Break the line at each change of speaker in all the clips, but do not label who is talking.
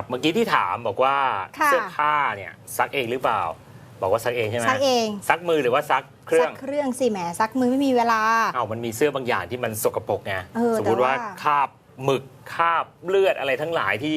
ครับเมื่อกี้ที่ถามบอกว่า
ค่ะ
เสื้อผ้าเนี่ยซักเองหรือเปล่า บอกว่าซักเองใช่ไหม
ซักเอง
ซักมือหรือว่าซักเครื่
ซั
อง
กเครื่องสิแหมซักมือไม่มีเวลา
อ้าวมันมีเสื้อบางอย่างที่มันสกปรกไง
เออ
สมมติว่า
แต่ว่า
คราบหมึกคราบเลือดอะไรทั้งหลายที่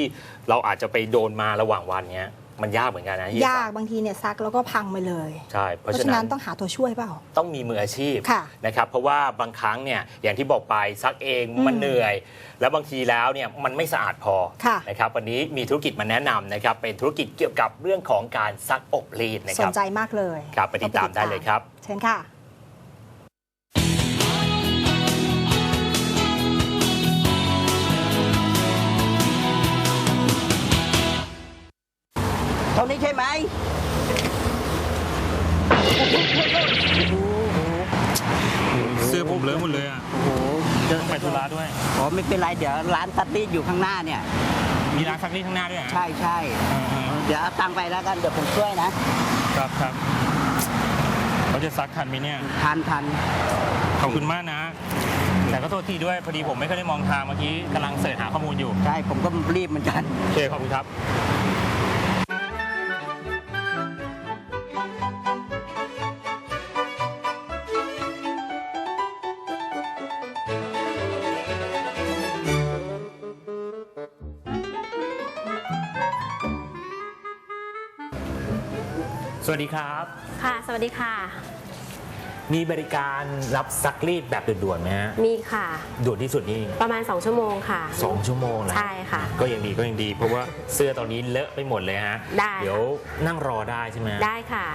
เราอาจจะไปโดนมาระหว่างวันเนี้ย มันยากเหมือนกันนะที่จะ
ยาก
ซั
บางทีเนี่ยซักแล้วก็พังไปเลย
ใช่เพ
เพ
ราะ
ราะ
ฉะ
ฉะ
นั้
นั้นนต้องหาตัวช่วยเปล่า
ต้องมีมืออาชีพ
ค่ะ
นะครับเพราะว่าบางครั้งเนี่ยอย่างที่บอกไปซักเอง
อืม
มันเหนื่อย แล้วบางทีแล้วเนี่ยมันไม่สะอาดพอ
ค่ะ
นะครับวันนี้มีธุรกิจมาแนะนำนะครับเป็นธุรกิจเกี่ยวกับเรื่องของการซักอบรีดนะค
ส
รั
น
บ
ใจมากเลย
ครับไปติดตามได้เลยครับ
เชิญค่ะ
ตรงนี้ใช่ไหม
เสื้อผมเลอะหมดเลยอะ
โอ้โหเจอ
ไปธุระด้วย
อ๋อไม่เป็นไรเดี๋ยวร้านตัดรีดอยู่ข้างหน้าเนี่ย
มีร้านซักรีดข้างหน้าด้วยเหรอ
ใช่ใช่
เออเออ
เดี๋ยวเอาตังค์ไปแล้วกันเดี๋ยวผมช่วยนะ
ครับครับเขาจะซักทันไหมเนี่ย
ทันทัน
ขอบคุณมากนะ แต่ก็โทษทีด้วยพอดีผมไม่ค่อยได้มองทางเมื่อกี้กำลังเสิร์ชหาข้อมูลอยู่
ใช่ผมก็รีบเหมือนกัน
โอเคขอบคุณครับ
สวัสดีครับ
ค่ะ สวัสดีค่ะ
มีบริการรับซักรีดแบบด่วนๆไหมฮะ
มีค่ะ
ด่วนที่สุดนี่
ประมาณ 2 ชั่วโมงค่ะ
สองชั่วโมงนะ
ใช่ค่ะ
ก็ยังดีก็ยังดี เพราะว่าเสื้อตอนนี้เลอะไปหมดเลยฮะ
ได้
เดี๋ยวนั่งรอได้ใช่ไหม
ได้ค่ะ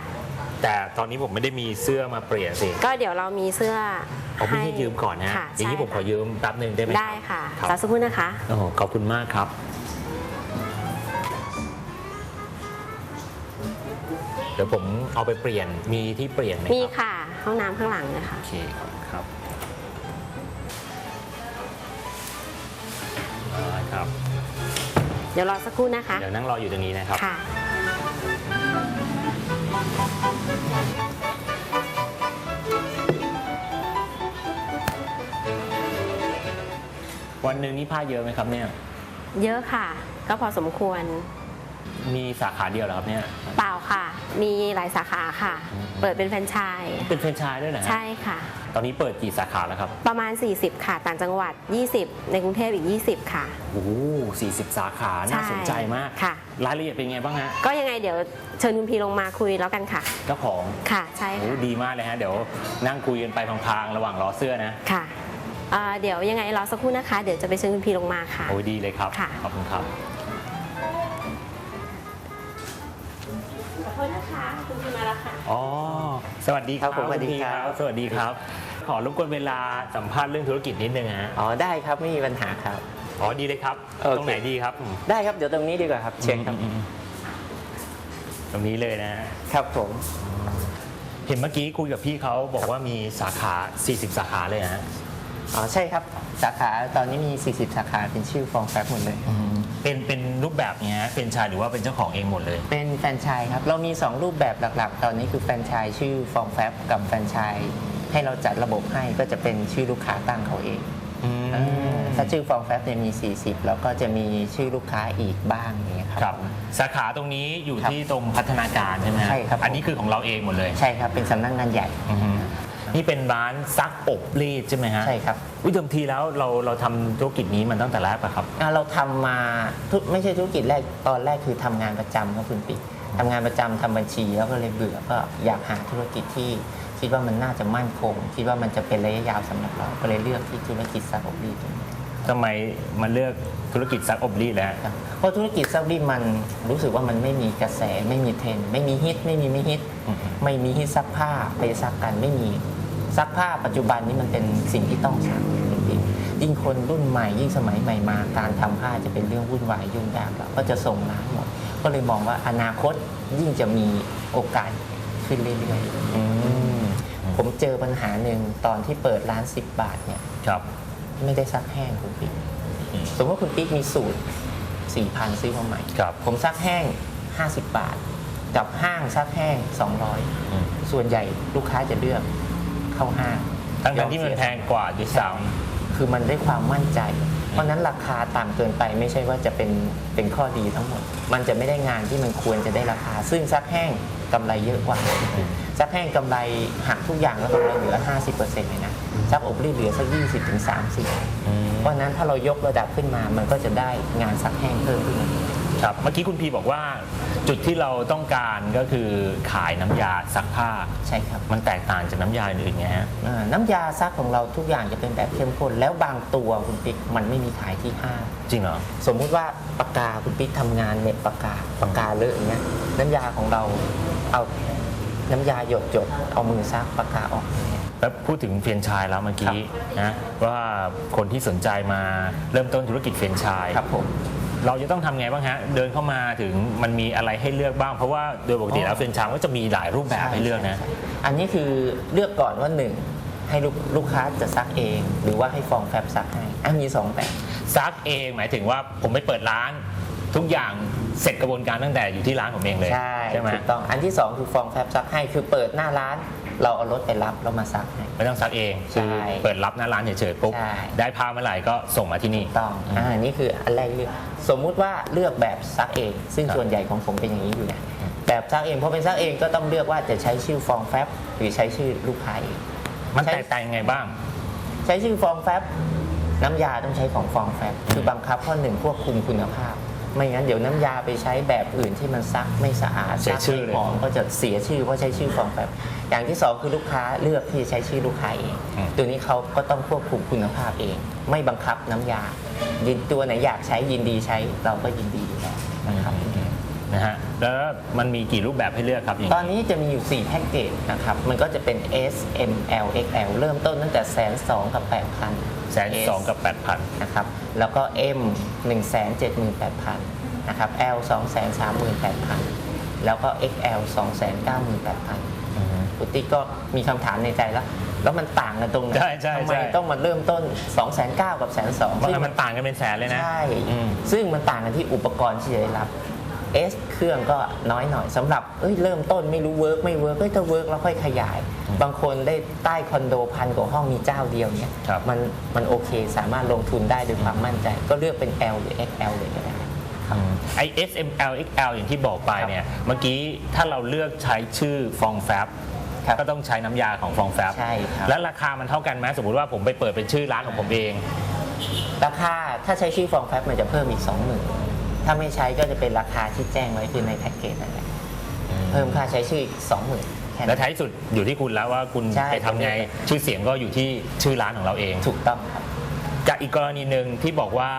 แต่ตอนนี้ผมไม่ได้มีเสื้อมาเปลี่ยนสิ
ก็เดี๋ยวเรามีเสื้อ
เอาพี่ให้ยืมก่อนนะ
ค่ะ
อย่างนี้
ใช่
ผมขอยืมแป๊บหนึ่งได้ไหม
ได้ค่ะ
ครับ
รอสักครู่นะคะ
โอ้โหขอบคุณมากครับ ดี๋ยวผมเอาไปเปลี่ยนมีที่เปลี่ยนไหม
มี
ครับ
ค่ะ ห้องน้ำข้างหลังเลยค่ะ
โอเคครับครับได้ครับ
เดี๋ยวรอสักครู่นะคะ
เดี๋ยวนั่งรออยู่ตรงนี้นะครับ
ค่ะ
วันหนึ่งนี่ผ้าเยอะไหมครับเนี่ย
เยอะค่ะ ก็พอสมควร
มีสาขาเดียวเหรอครับเนี่ย
เปล่าค่ะ มีหลายสาขาค่ะ
อืม
เปิดเป็นแฟรนไชส์
เป็นแฟรนไชส์ด้วยนะฮะ
ใช่ค่ะ
ตอนนี้เปิดกี่สาขาแล้วครับ
ประมาณ 40 ค่ะ ต่างจังหวัด 20 ในกรุงเทพอีก 20 ค่ะ
โอ้โหสี่สิบสาขา น่าสนใจมาก
ค่ะ
รายละเอียดเป็นไงบ้างฮะ
ก็ยังไงเดี๋ยวเชิญคุณพีลงมาคุยแล้วกันค่ะ
เจ้าของ
ค่ะใช่
โอ้
ค่ะ
ดีมากเลยฮะ เดี๋ยวนั่งคุยกันไปพลางๆระหว่างรอเสื้อนะ
ค่ะเอ่อเดี๋ยวยังไงรอสักครู่นะคะ เดี๋ยวจะไปเชิญคุณพีลงมาค่ะ
โอ้ยดีเลยครับ
ค่ะ
ขอบคุณครับ
ขอโทษนะคะคุณพีมาแล้วค่ะ
อ๋อ สวัสดีครับ
ครับผมสวัสดี
ณพี่
ครับ
สวัสดีครับ ขอรบกวนเวลาสัมภาษณ์เรื่องธุรกิจนิดนึงฮะ
อ๋อได้ครับไม่มีปัญหาครับ
อ๋อ ดีเลยครับ
โอเค
ตรงไหนดีครับอืม
ได้ครับเดี๋ยวตรงนี้ดีกว่าครับ เชิญครับ
อืมอืมตรงนี้เลยนะฮะ
ครับผม
เห็นเมื่อกี้คุยกับพี่เขาบอกว่ามีสาขา 40 สาขาเลยนะฮะ
อ๋อใช่ครับ สาขาตอนนี้มี 40 สาขาเป็นชื่อฟองแฟบหมดเลย
เป็นเป็นรูปแบบเนี้ยเป็นชายหรือว่าเป็นเจ้าของเองหมดเลย
เป็นแฟรนไชส์ครับ เรามี 2 รูปแบบหลักๆ ตอนนี้คือแฟรนไชส์ชื่อฟองแฟบกับแฟรนไชส์ให้เราจัดระบบให้ก็จะเป็นชื่อลูกค้าตั้งเขาเองเออถ้าชื่อฟองแฟบเนี่ยมี 40 แล้วก็จะมีชื่อลูกค้าอีกบ้างอย่างเงี้ยค
ครั
รับ
สาขาตรงนี้อยู่
ครับ
ที่ตรงพัฒนาการใช่ไหมฮะ
ใช่ครับผม
อันนี้คือของเราเองหมดเลย
ใช่ครับเป็นสำนักงานใหญ่
อือฮึ นี่เป็นร้านซักอบรีดใช่ไหมฮะ
ใช่ครับ
วิเดิมทีแล้วเราเราทำธุรกิจนี้มันตั้งแต่แรกปะครับ
อะเราทำมาธุไม่ใช่ธุรกิจแรกตอนแรกคือทำงานประจำครับคุณปิ๊กทำงานประจำทำบัญชีแล้วก็เลยเบื่อก็อยากหาธุรกิจที่คิดว่ามันน่าจะมั่นคง คิดว่ามันจะเป็นระยะยาวสำหรับเราก็เลยเลือกที่ธุรกิจซักอบรีดตรงนี้
ทำไมมาเลือกธุรกิจซักอบรีดแล้ว
ครับเพราะธุรกิจซักรีดมันรู้สึกว่ามันไม่มีกระแสไม่มีเทรนด์ไม่มีฮิตไม่มีไม่ฮิต
อือฮึ
ไม่มีฮิตซักผ้าไปซักกันไม่มี ซักผ้าปัจจุบันนี้มันเป็นสิ่งที่ต้องซักคุณปิ๊กยิ่งคนรุ่นใหม่ยิ่งสมัยใหม่มา การทำผ้าจะเป็นเรื่องวุ่นวายยุ่งยากแล้วก็จะส่งร้านหมดก็เลยมองว่าอนาคตยิ่งจะมีโอกาสขึ้นเรื่อย
อืม
ๆผมเจอปัญหาหนึ่งตอนที่เปิดร้าน 10 บาทเนี่ย
ครับ
ไม่ได้ซักแห้งคุณปิ๊ก
อืม
สมมติว่าคุณปิ๊กมีสูตร 4,000 ซื้อมาใหม่
ครับ
ผมซักแห้ง 50 บาท กับห้างซักแห้ง
อืม
200 ส่วนใหญ่ลูกค้าจะเลือก เข้าห้าง
ทั้งๆที่มันแพงกว่าด้วยซ้
คือมันได้ความมั่นใจำราะฉะนั้นราคาต่ำเกินไปไม่ใช่ว่าจะเป็นเป็นข้อดีทั้งหมด มันจะไม่ได้งานที่มันควรจะได้ราคา ซึ่งซักแห้งกำไรเยอะกว่าซักแห้งกำไรหักทุกอย่างแล้วกำไรเหลือ 50%เลยนะซักอบรีดเหลือสัก20-30เพราะฉะนั้นถ้าเรายกระดับขึ้นมามันก็จะได้งานซักแห้งเพิ่มขึ้นมา
ครับเมื่อกี้คุณพีบอกว่าจุดที่เราต้องการก็คือขายน้ำยาซักผ้า
ใช่ครับ
มันแตกต่างจากน้ำยาอื่นไงฮะ
อ่าน้ำยาซักของเราทุกอย่างจะเป็นแบบเข้มข้น แล้วบางตัวคุณปิ๊กมันไม่มีขายที่ห้าง
จริงเหรอ
สมมุติว่าปากกาคุณปิ๊กทำงานเนี่ยปากกาปากกาเลอะอย่างเงี้ยน้ำยาของเราเอาน้ำยาหยดหยดๆเอามือซักปากกาออกเนี่ย
แล้วพูดถึงเฟรนไชายแล้วเมื่อกี้นะว่าคนที่สนใจมาเริ่มต้นธุรกิจเฟรนไชาย
ครับผม
เราจะต้องทำไงบ้างฮะ เดินเข้ามาถึงมันมีอะไรให้เลือกบ้าง เพราะว่าโดยปกติแล้วเฟรนไชายก็จะมีหลายรูปแบบให้เลือกนะ
ใช่ใช่อันนี้คือเลือกก่อนว่าหนึ่งให้ลูกลูกค้าจะซักเอง หรือว่าให้ฟองแฟบซักให้อันมีสองแบบ
ซักเองหมายถึงว่าผมไปเปิดร้าน ทุกอย่างเสร็จกระบวนการตั้งแต่อยู่ที่ร้านผมเองเลย
ใช่
ไหม
ถูกต้องอันที่สองคือฟองแฟบซักให้คือเปิดหน้าร้าน เราเอารถไปรับแล้วมาซักให้
ไม่ต้องซักเอง
ใช่
คือเปิดรับหน้าร้านเฉยๆปุ๊บ
ใช่
ได้ผ้าเมื่อไหร่ก็ส่งมาที่นี่
ต้องอ่านี่คืออันแรกเลือกสมมุติว่าเลือกแบบซักเอง ซึ่ง
ครับ
ส่วนใหญ่ของผมเป็นอย่างนี้อยู่แล้วแบบซักเองเพราะเป็นซักเองก็ต้องเลือกว่าจะใช้ชื่อฟองแฟบหรือใช้ชื่อลูกค้าเอง
มัน
ใช่
แตกต่างยังไงบ้าง
ใช้ชื่อฟองแฟบน้ำยาต้องใช้ของฟองแฟบคือบังคับข้อหนึ่งควบคุมคุณภาพ ไม่งั้นเดี๋ยวน้ำยาไปใช้แบบอื่นที่มันซักไม่สะอาด
เสีย
ซัก
ชื่อ
ไม่
เลย
หอมก็จะเสียชื่อเพราะใช้ชื่อฟองแฟบอย่างที่สองคือลูกค้าเลือกที่จะใช้ชื่อลูกค้าเองตัวนี้เขาก็ต้องควบคุมคุณภาพเอง ไม่บังคับน้ำยายินตัวไหนอยากใช้ยินดีใช้เราก็ยินดีอยู่แล้วนะครับ
นะฮะแล้วมันมีกี่รูปแบบให้เลือกครับอย่าง
ตอนนี้จะมีอยู่ 4 แพ็กเกจนะครับ มันก็จะเป็น S M L X L เริ่มต้นตั้งแต่แสนสองกับ8,000
แสนสองกับแปดพัน
นะครับแล้วก็ M 1 7 8 0 0 0นะครับ L 2 3 8 0 0 0 แล้วก็ XL 2 9 8 0 0 0ปุติกก็มีคำถามในใจแล้ว แล้วมันต่างกันตรงไหน
ใช่ใช่
ทำไม
ใช่
ต้องมาเริ่มต้น 2 9 0 0 0กับแสนสอง
ว่ามันต่างกันเป็นแสนเลยนะ
ใช่
อืม
ซึ่งมันต่างกันที่อุปกรณ์ที่จะได้รับ S เครื่องก็น้อยหน่อยสำหรับเอ้ยเริ่มต้นไม่รู้เวิร์กไม่เวิร์กเอ้ยถ้าเวิร์กแล้วค่อยขยาย บางคนได้ใต้คอนโดพันกว่าห้องมีเจ้าเดียวเนี่ย
ครับ
มันมันโอเคสามารถลงทุนได้ด้วยความมั่นใจ ก็เลือกเป็น L หรือ XL เลยก็ได้
ไอ S M L X L อย่างที่บอกไปเนี่ยเมื่อกี้ถ้าเราเลือกใช้ชื่อฟองแฟบ
ครับ
ก็ต้องใช้น้ำยาของฟองแฟบ
ใช่ครับ
แล้วราคามันเท่ากันไหมสมมติว่าผมไปเปิดเป็นชื่อร้านของผมเอง
ราคาถ้าใช้ชื่อฟองแฟบมันจะเพิ่มอีก 20,000 ถ้าไม่ใช้ก็จะเป็นราคาที่แจ้งไว้คือในแพ็กเกจนั่นแหละเพิ่มค่าใช้ชื่ออีก20,000แค่
แล้
นั้
วนท้ายสุดอยู่ที่คุณแล้วว่าคุณ
ใช่
ไปทำไงชื่อเสียงก็อยู่ที่ชื่อร้านของเราเอง
ถูกต้องครับ
กับอีกกรณีหนึ่งที่บอกว่า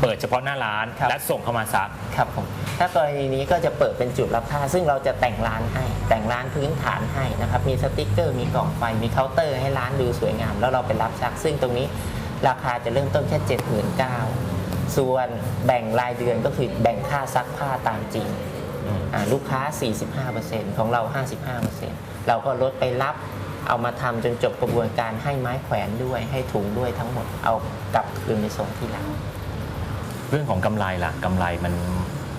เปิดเฉพาะหน้าร้าน
ครับ
และส่งเข้ามาซัก
ครับผมถ้ากรณีนี้ก็จะเปิดเป็นจุดรับผ้าซึ่งเราจะแต่งร้านให้ แต่งร้านพื้นฐานให้นะครับมีสติกเกอร์ มีกล่องไฟมีเคาน์เตอร์ให้ร้านดูสวยงาม แล้วเราไปรับซัก ซึ่งตรงนี้ราคาจะเริ่มต้นแค่ 79,000 ส่วนแบ่งรายเดือนก็คือแบ่งค่าซักผ้าตามจริง
อืม
อ่าลูกค้า 45%ของเรา 55%เราก็ลดไปรับเอามาทำจนจบกระบวนการให้ไม้แขวนด้วยให้ถุงด้วยทั้งหมดเอากลับคืนไปส่งที่ร้าน
เรื่องของกำไรล่ะกำไรมัน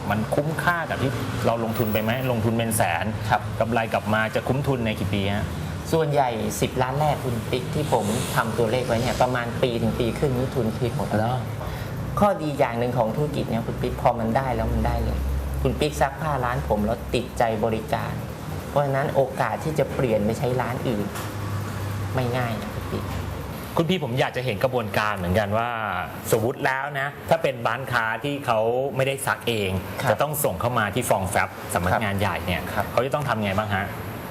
มันคุ้มค่ากับที่เราลงทุนไปไหมลงทุนเป็นแสน
ครับ
กำไรกลับมาจะคุ้มทุนในกี่ปีฮะ
ส่วนใหญ่ 10 ล้านแรกคุณปิ๊กที่ผมทำตัวเลขไว้เนี่ยประมาณปีถึงปีครึ่งนี้ทุนคืนหมดแล้ว ข้อดีอย่างหนึ่งของธุรกิจเนี่ยคุณปิ๊กพอมันได้แล้วมันได้เลย คุณปิ๊กซักผ้าร้านผมแล้วติดใจบริการ เพราะฉะนั้นโอกาสที่จะเปลี่ยนไปใช้ร้านอื่น ไม่ง่ายนะคุณปิ๊ก
คุณพี่ผมอยากจะเห็นกระบวนการเหมือนกันว่า สมมติแล้วนะ ถ้าเป็นร้านค้าที่เขาไม่ได้ซักเอง
ครับ
จะต้องส่งเข้ามาที่ฟองแฟบสำนักงานใหญ่เนี่ย
ครับ
เขาจะต้องทำไงบ้างฮะ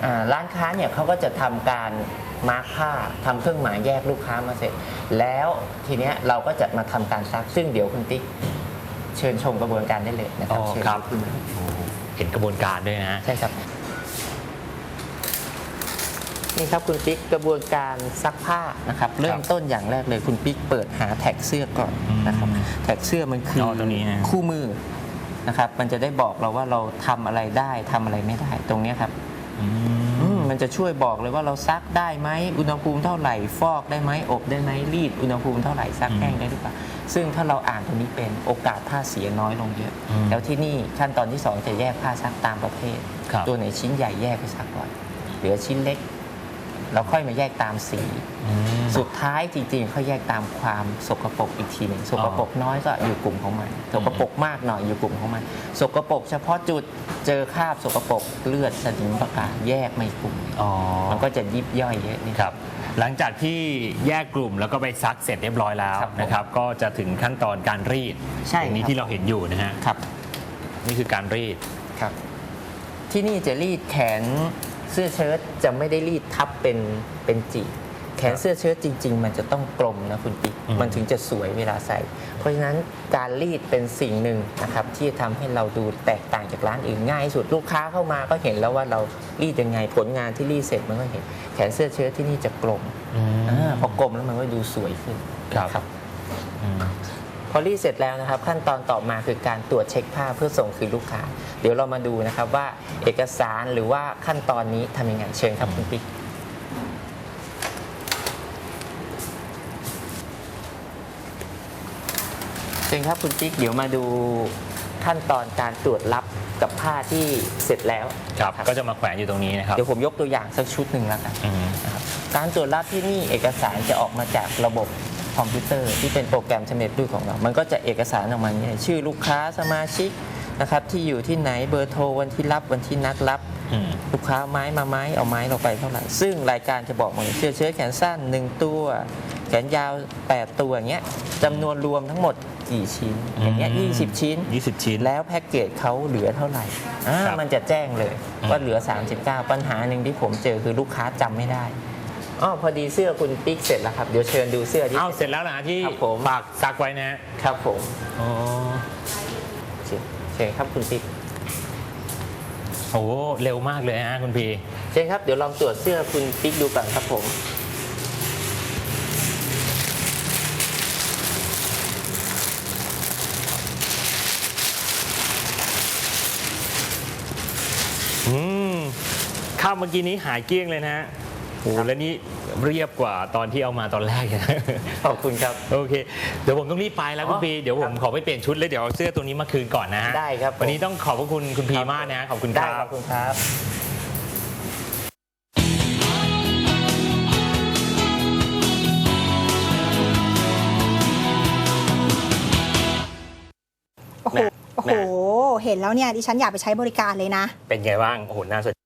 อ่าร้านค้าเนี่ยเขาก็จะทำการ มาร์คผ้าทำเครื่องหมายแยกลูกค้ามาเสร็จ แล้วทีเนี้ยเราก็จะมาทำการซักซึ่งเดี๋ยวคุณติ๊กเชิญชมกระบวนการได้เลยนะครับ
อ๋อ
เชิญ
ครับ
ขึ้นมา
เห็นกระบวนการด้วยนะ
ใช่ครับนี่ครับคุณปิ๊กกระบวนการซักผ้านะครับเริ่มต้นอย่างแรกเลยคุณปิ๊กเปิดหาแท็กเสื้อก่อนนะครับ
อืม
แท็กเสื้อมันคือ
อตรงนี้นะ
คู่มือนะครับ มันจะได้บอกเราว่าเราทำอะไรได้ทำอะไรไม่ได้ตรงเนี้ยครับ
อื ม
อืมมันจะช่วยบอกเลยว่าเราซักได้ไหมอุณหภูมิเท่าไหร่ฟอกได้ไหมอบได้ไหมรีดอุณหภูมิเท่าไหร่ซักแห้งได้หรือเปล่าซึ่งถ้าเราอ่านตรงนี้เป็นโอกาสผ้าเสียน้อยลงเยอะ
อืม
แล้วที่นี่ขั้นตอนที่สองจะแยกผ้าซักตามประเภท
ครับ
ตัวไหนชิ้นใหญ่แยกไปซักก่อนเหลือชิ้นเล็ก แล้วค่อยมาแยกตามสี สุดท้ายจริงๆเขาแยกตามความสกปรกอีกทีหนึ่งสกปรกน้อยก็อยู่กลุ่มของมันสกปรกมากหน่อยอยู่กลุ่มของมันสกปรกเฉพาะจุดเจอคราบสกปรกเลือดสนิมประกาศแยกไม่กลุ่ม
อ๋อ
มันก็จะยิบย่อยเยอะนี่
ครับหลังจากที่แยกกลุ่มแล้วก็ไปซักเสร็จเรียบร้อยแล้ว
ครับผม
นะครับก็จะถึงขั้นตอนการรีด
ใช่
อย่างนี้
ครับ
ที่เราเห็นอยู่นะฮะ
ครับ
นี่คือการรีด
ครับ ที่นี่จะรีดแขน เสื้อเชิ้ตจะไม่ได้รีดทับเป็นเป็นจีบแขนเสื้อเชิ้ตจริง ๆ มันจะต้องกลมนะคุณปิ๊ก
อืม
มันถึงจะสวยเวลาใส่ เพราะฉะนั้นการรีดเป็นสิ่งหนึ่งนะครับที่จะทำให้เราดูแตกต่างจากร้านอื่นง่ายที่สุดลูกค้าเข้ามาก็เห็นแล้วว่าเรารีดยังไงผลงานที่รีดเสร็จมันก็เห็น แขนเสื้อเชิ้ตที่นี่จะกลมอาพอกลมแล้วมันก็ดูสวยขึ้น
ครับ
นะ
อืม
พอรีดเสร็จแล้วนะครับ ขั้นตอนต่อมาคือการตรวจเช็คผ้าเพื่อส่งคืนลูกค้า เดี๋ยวเรามาดูนะครับว่าเอกสารหรือว่าขั้นตอนนี้ทำยังไงเชิญครับคุณปิ๊กเชิญครับคุณปิ๊กเดี๋ยวมาดูขั้นตอนการตรวจรับกับผ้าที่เสร็จแล้ว
ครับก็จะมาแขวนอยู่ตรงนี้นะครับ
เดี๋ยวผมยกตัวอย่างสักชุดหนึ่งแล้วกัน
อืม
นะครับการตรวจรับที่นี่เอกสารจะออกมาจากระบบ คอมพิวเตอร์ที่เป็นโปรแกรมสำเร็จรูปของเรา มันก็จะเอกสารออกมาเนี่ยชื่อลูกค้าสมาชิกนะครับที่อยู่ที่ไหนเบอร์โทรวันที่รับวันที่นัดรับ
อืม
ลูกค้าไม้มาไม้เอาไม้เราไปเท่าไหร่ ซึ่งรายการจะบอกหมดเลยเสื้อเชิ้ตแขนสั้น 1 ตัว แขนยาว 8 ตัวอย่างเงี้ยจำนวนรวมทั้งหมดกี่ชิ้น อย่างเงี้ย
อืม
20ชิ้น
20 ชิ้น
แล้วแพ็กเกจเขาเหลือเท่าไหร่อ่า
ครับ
มันจะแจ้งเลย
อืม
ว่าเหลือ 39 ปัญหาหนึ่งที่ผมเจอคือลูกค้าจำไม่ได้ อ๋อพอดีเสื้อคุณปิ๊กเสร็จแล้วครับ เดี๋ยวเชิญดูเสื้อที่
อ้าวเสร็จแล้วนะที่
ครับผม
ฝากซักไว้นะฮะ
ครับผม
อ๋อ
เชิญเชิญครับคุณปิ๊ก
โอ้โหเร็วมากเลยฮะคุณพี
เชิญครับเดี๋ยวลองตรวจเสื้อคุณปิ๊กดูก่อนครับผม
อืมข้าวเมื่อกี้นี้หายเกลี้ยงเลยนะฮะโอ้โหแล้วนี่ เรียบกว่าตอนที่เอามาตอนแรกนะ
ขอบคุณครับ
โอเค เดี๋ยวผมต้องรีบไปแล้วคุณ
อ๋อ
พีเดี๋ยวผมขอไปเปลี่ยนชุดแล้วเดี๋ยวเอาเสื้อตัวนี้มาคืนก่อนนะฮะ
ได้ครับผม
วันนี้ต้องขอบพระคุณคุณพีมากนะฮะขอบคุณค
ได้
รับ
ขอบคุณครับ
โอ้โห
แม่
โอ้โห เห็นแล้วเนี่ยดิฉันอยากไปใช้บริการเลยนะ
เป็นไงบ้าง โอ้โห น่าสน